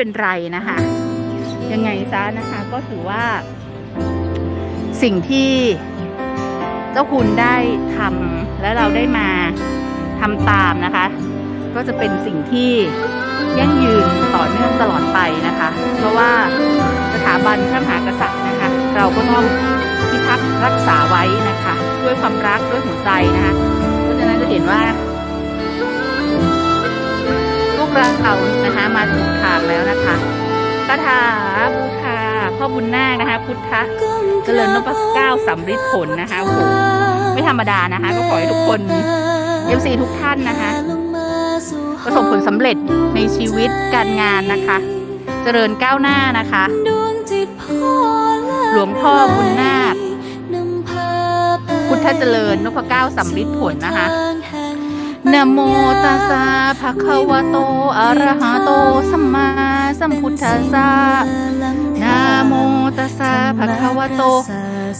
เป็นไรนะคะ ยังไงซะนะคะ ก็ถือว่า สิ่งที่เจ้าคุณได้ทำและเราได้มาทำตามนะคะ ก็จะเป็นสิ่งที่ยั่งยืนต่อเนื่องตลอดไปนะคะ เพราะว่าสถาบันพระมหากษัตริย์นะคะ เราก็ต้องพิทักษ์รักษาไว้นะคะ ด้วยความรักด้วยหัวใจนะคะเพราะฉะนั้นจะเห็นว่า กเราเขานะคะมาถูกทางแล้วนะคะคาถาบูชาพ่อบุญนาคนะคะ พุทธเจริญนพเก้าสำริดผลนะคะโอ้โหไม่ธรรมดานะคะ ก็ขอให้ทุกคนเอฟซีทุกท่านนะคะ ประสบผลสำเร็จในชีวิตการงานนะคะ เจริญก้าวหน้านะคะ หลวงพ่อบุญนาคพุทธเจริญนพเก้าสำริดผลนะคะ นะโมตัสสะภะคะวะโต อะระหะโต สัมมาสัมพุทธัสสะนะโมตัสสะภะคะวะโต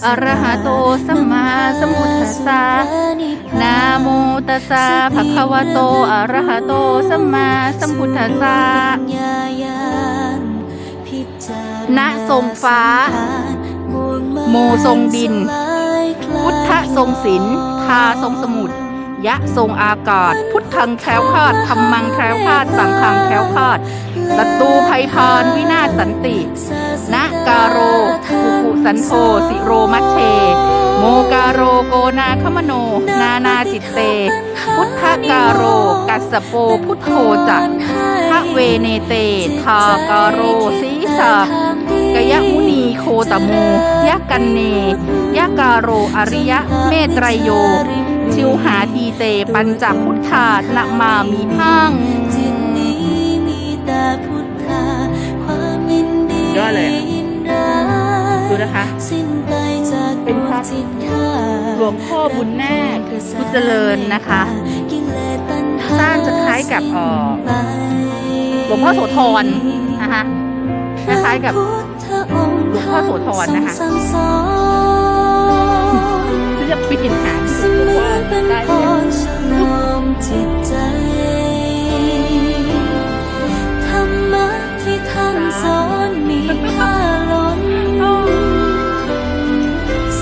อะระหะโต สัมมาสัมพุทธัสสะนะโมตัสสะภะคะวะโต อะระหะโต สัมมาสัมพุทธัสสะณทรงฟ้า โมทรงดิน พุทธทรงศิลป์ทาทรงสมุทร ยะทรงอากาศ พุทธังแคล้วคลาดธรรมังแคล้วคลาดสังฆังแคล้วคลาดศัตรูภัยพานวินาศสันตินะกาโรกุกุสันโธสิโรมัชเช โมกาโรโกนาคมโน นานาจิตเต พุทธกาโร กัสโปพุทโธจักทะเวเนเต ทากาโรสีสากยมุนีโคตโมยะกันเนยะกาโรอริยะเมตไตรโย ชิวหาที เตปัญจพุทธานะมามีพังยอดเลยดูนะคะเป็นพระหลวงพ่อบุญนาคพุทธเจริญนะคะสร้างจะคล้ายกับเอ่อหลวงพ่อโสธรนะคะคล้ายๆกับหลวงพ่อโสธรนะคะที่จะปิดอินหา ที่สุดว่าได้เนี่ยจิตใจ ธรรมะที่ท่านสอนมีค่าล้น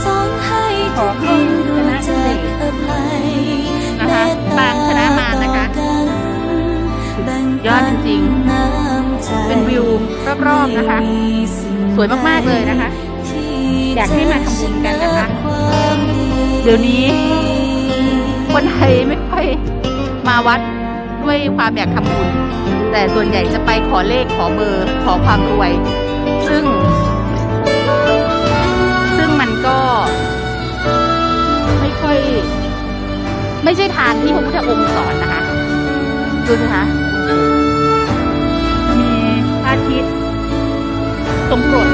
สอนให้ทุกคนรู้จักอภัยนะคะปางชนะมารนะคะยอดจริงๆ เป็นวิวรอบๆนะคะ สวยมากๆเลยนะคะ อยากให้มาทำบุญกันนะคะ เดี๋ยวนี้ คนไทยไม่ค่อยมาวัดด้วยความอยากทำบุญ แต่ส่วนใหญ่จะไปขอเลขขอเบอร์ขอความรวย ซึ่ง ซึ่งมันก็ ไม่ค่อย ไม่ใช่ทางที่พระพุทธองค์สอนนะคะ ดูสิคะมีพระอาทิตย์ทรงกรด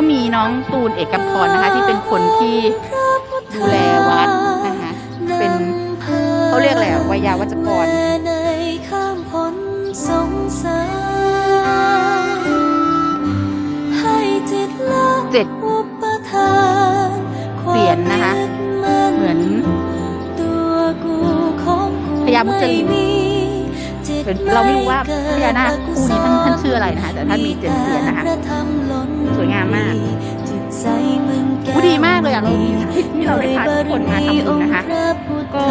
ก็มีน้องตูนเอกพรนะคะ ที่เป็นคนที่ดูแลวัดนะคะ เป็นเขาเรียกอะไรอะวัยยาวัจกรในข้ามพ้นสงสารให้จิตละเจ็ดอุปทานเสียนนะคะ เหมือนพญามุจลินเป็นเราไม่รู้ว่าพญานาคคู่นี้ท่านท่านชื่ออะไรนะคะแต่ท่านมีเจ็ดเสียนนะคะ เลยอะเราดีใจที่เราได้พาทุกคนมาทำบุญนะคะ ก็